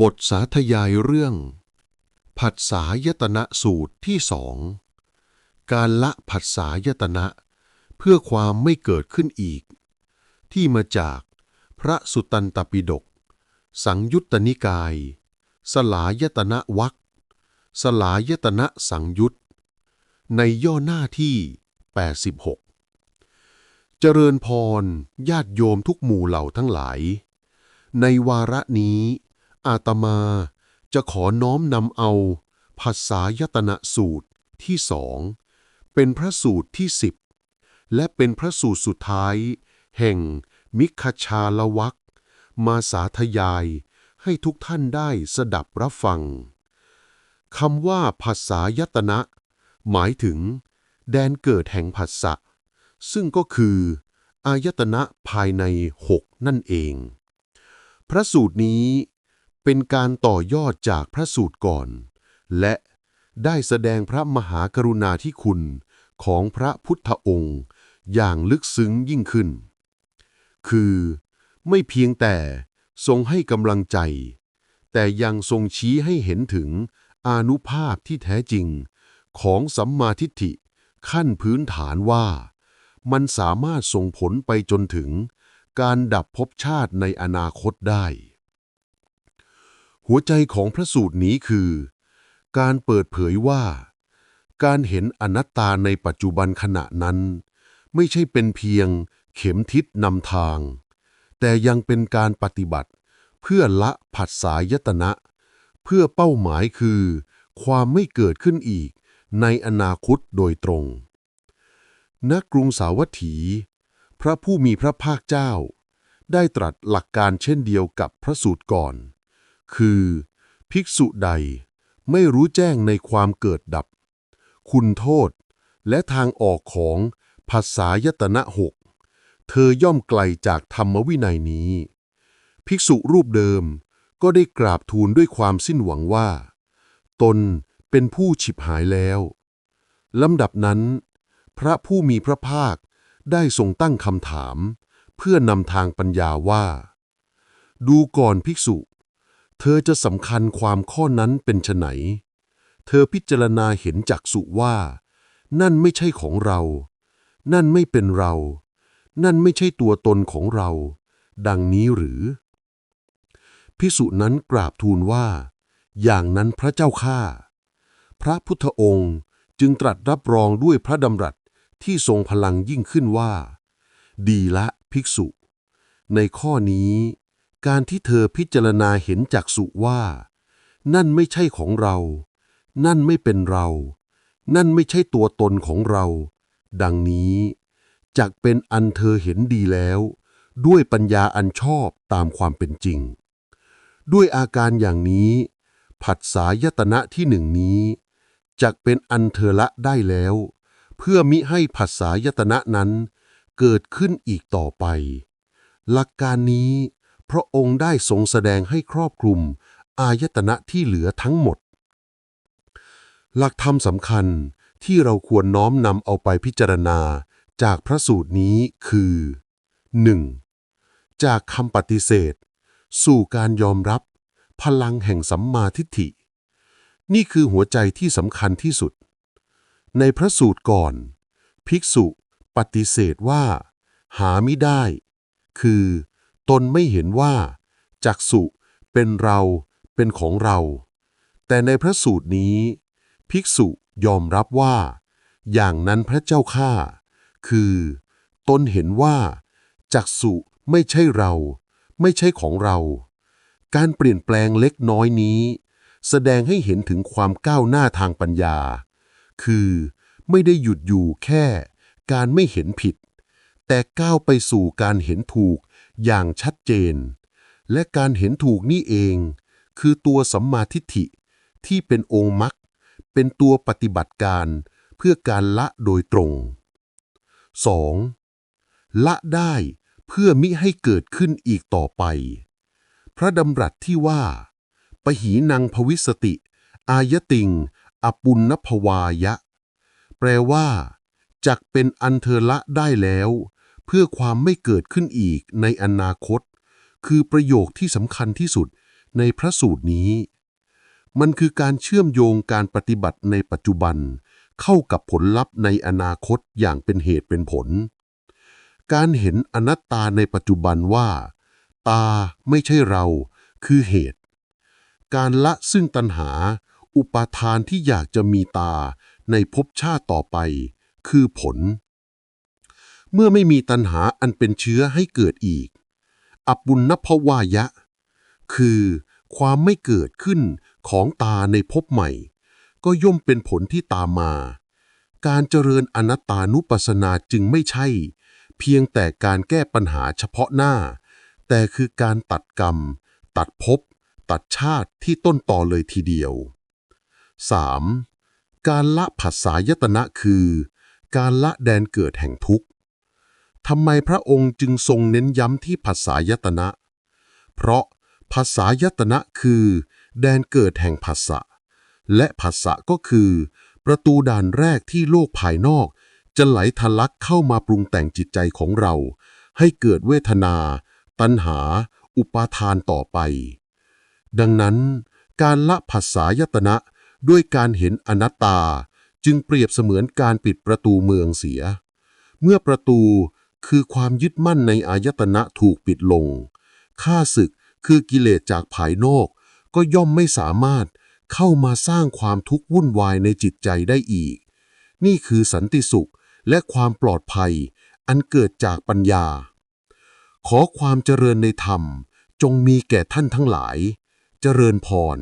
บทสาธยายเรื่อง ผัสสายตนะสูตรที่สองการละผัสสายตนะ เพื่อความไม่เกิดขึ้นอีก ที่มาจากพระสุตตันตปิฎกสังยุตตนิกาย สลายตนะวักสลายตนะสังยุตในย่อหน้าที่ 86 เจริญพรญาติโยมทุกหมู่เหล่าทั้งหลาย ในวาระนี้ อาตมาจะขอน้อมนำเอา ภาษายตนะสูตรที่สองเป็นพระสูตรที่สิบและเป็นพระสูตรสุดท้าย แห่งมิคชาลวักมาสาธยายให้ทุกท่านได้สดับรับฟังคำว่าภาษายตนะ หมายถึง แดนเกิดแห่งผัสสะซึ่งก็คือ อายตนะภายในหกนั่นเอง พระสูตรนี้ เป็นการต่อยอดจากพระสูตรก่อน และได้แสดงพระมหากรุณาธิคุณของพระพุทธองค์ อย่างลึกซึ้งยิ่งขึ้น คือไม่เพียงแต่ทรงให้กำลังใจ แต่ยังทรงชี้ให้เห็นถึงอนุภาพที่แท้จริง ของสัมมาทิฏฐิขั้นพื้นฐานว่า มันสามารถส่งผลไปจนถึง การดับภพชาติในอนาคตได้ หัวใจของพระสูตรนี้คือ การเปิดเผยว่า การเห็นอนัตตาในปัจจุบันขณะนั้น ไม่ใช่เป็นเพียงเข็มทิศนำทาง แต่ยังเป็นการปฏิบัติ เพื่อละผัสสายตนะ เพื่อเป้าหมายคือ ความไม่เกิดขึ้นอีกในอนาคตโดยตรง ณ กรุงสาวัตถี พระผู้มีพระภาคเจ้า ได้ตรัสหลักการเช่นเดียวกับพระสูตรก่อน คือ ภิกษุใดไม่รู้แจ้งในความเกิดดับ คุณโทษ และทางออกของภาษายตนะหก เธอย่อมไกลจากธรรมวินัยนี้ ภิกษุรูปเดิมก็ได้กราบทูลด้วยความสิ้นหวังว่า ตนเป็นผู้ฉิบหายแล้วลำดับนั้น พระผู้มีพระภาคได้ทรงตั้งคำถาม เพื่อนำทางปัญญาว่า ดูก่อนภิกษุ เธอจะสำคัญความข้อนั้นเป็นไนเธอพิจารณาเห็นจักสุว่า นั่นไม่ใช่ของเรา นั่นไม่เป็นเรา นั่นไม่ใช่ตัวตนของเรา ดังนี้หรือภิกษุนั้นกราบทูลว่า อย่างนั้นพระเจ้าข้าพระพุทธองค์จึงตรัสรับรองด้วยพระดำรัสที่ทรงพลังยิ่งขึ้นว่า ดีละภิกษุ ในข้อนี้ การที่เธอพิจารณาเห็นจักสุว่า นั่นไม่ใช่ของเรา นั่นไม่เป็นเรา นั่นไม่ใช่ตัวตนของเรา ดังนี้จักเป็นอันเธอเห็นดีแล้ว ด้วยปัญญาอันชอบตามความเป็นจริง ด้วยอาการอย่างนี้ ผัสสายตนะที่หนึ่งนี้จักเป็นอันเธอละได้แล้ว เพื่อมิให้ผัสสายตนะนั้น เกิดขึ้นอีกต่อไป หลักการนี้ พระองค์ได้ทรงแสดงให้ครอบคลุม อายตนะที่เหลือทั้งหมด หลักธรรมสำคัญที่เราควรน้อมนำเอาไปพิจารณาจากพระสูตรนี้คือ 1. จากคำปฏิเสธ สู่การยอมรับ พลังแห่งสัมมาทิฏฐิ นี่คือหัวใจที่สำคัญที่สุด ในพระสูตรก่อน ภิกษุปฏิเสธว่า หาไม่ได้ คือ ตนไม่เห็นว่า จักสุเป็นเราเป็นของเรา แต่ในพระสูตรนี้ ภิกษุยอมรับว่า อย่างนั้นพระเจ้าข้าคือ ตนเห็นว่า จักสุไม่ใช่เรา ไม่ใช่ของเรา การเปลี่ยนแปลงเล็กน้อยนี้ แสดงให้เห็นถึงความก้าวหน้าทางปัญญา คือไม่ได้หยุดอยู่แค่ การไม่เห็นผิด แต่ก้าวไปสู่การเห็นถูก อย่างชัดเจน และการเห็นถูกนี่เอง คือตัวสัมมาทิฏฐิที่เป็นองค์มรรคเป็นตัวปฏิบัติการเพื่อการละโดยตรง 2. ละได้เพื่อมิให้เกิดขึ้นอีกต่อไป พระดำรัสที่ว่า ปหีนังภวิสติ อายติง อปุณณภวายะ แปลว่า จักเป็นอันเธอละได้แล้ว เพื่อความไม่เกิดขึ้นอีกในอนาคต คือประโยคที่สำคัญที่สุดในพระสูตรนี้ มันคือการเชื่อมโยงการปฏิบัติในปัจจุบัน เข้ากับผลลัพธ์ในอนาคตอย่างเป็นเหตุเป็นผล การเห็นอนัตตาในปัจจุบันว่า ตาไม่ใช่เรา คือเหตุ การละซึ่งตัณหา อุปาทานที่อยากจะมีตาในภพชาติต่อไป คือผล เมื่อไม่มีตัณหาอันเป็นเชื้อให้เกิดอีก อบุญนภวายะ คือความไม่เกิดขึ้นของตาในภพใหม่ ก็ย่อมเป็นผลที่ตามมา การเจริญอนัตตานุปัสสนาจึงไม่ใช่ เพียงแต่การแก้ปัญหาเฉพาะหน้า แต่คือการตัดกรรม ตัดภพตัดชาติที่ต้นต่อเลยทีเดียว 3. การละผัสสายตนะคือ การละแดนเกิดแห่งทุกข์ ทำไมพระองค์จึงทรงเน้นย้ำที่ผัสสายตนะ เพราะผัสสายตนะคือ แดนเกิดแห่งผัสสะและผัสสะก็คือ ประตูด่านแรกที่โลกภายนอก จะไหลทะลักเข้ามาปรุงแต่งจิตใจของเรา ให้เกิดเวทนา ตัณหา อุปาทานต่อไป ดังนั้น การละผัสสายตนะด้วยการเห็นอนัตตาจึงเปรียบเสมือนการปิดประตูเมืองเสีย เมื่อประตู คือความยึดมั่นในอายตนะถูกปิดลงข้าศึกคือกิเลสจากภายนอก ก็ย่อมไม่สามารถเข้ามาสร้างความทุกข์วุ่นวายในจิตใจได้อีก นี่คือสันติสุขและความปลอดภัย อันเกิดจากปัญญา ขอความเจริญในธรรม จงมีแก่ท่านทั้งหลาย เจริญพร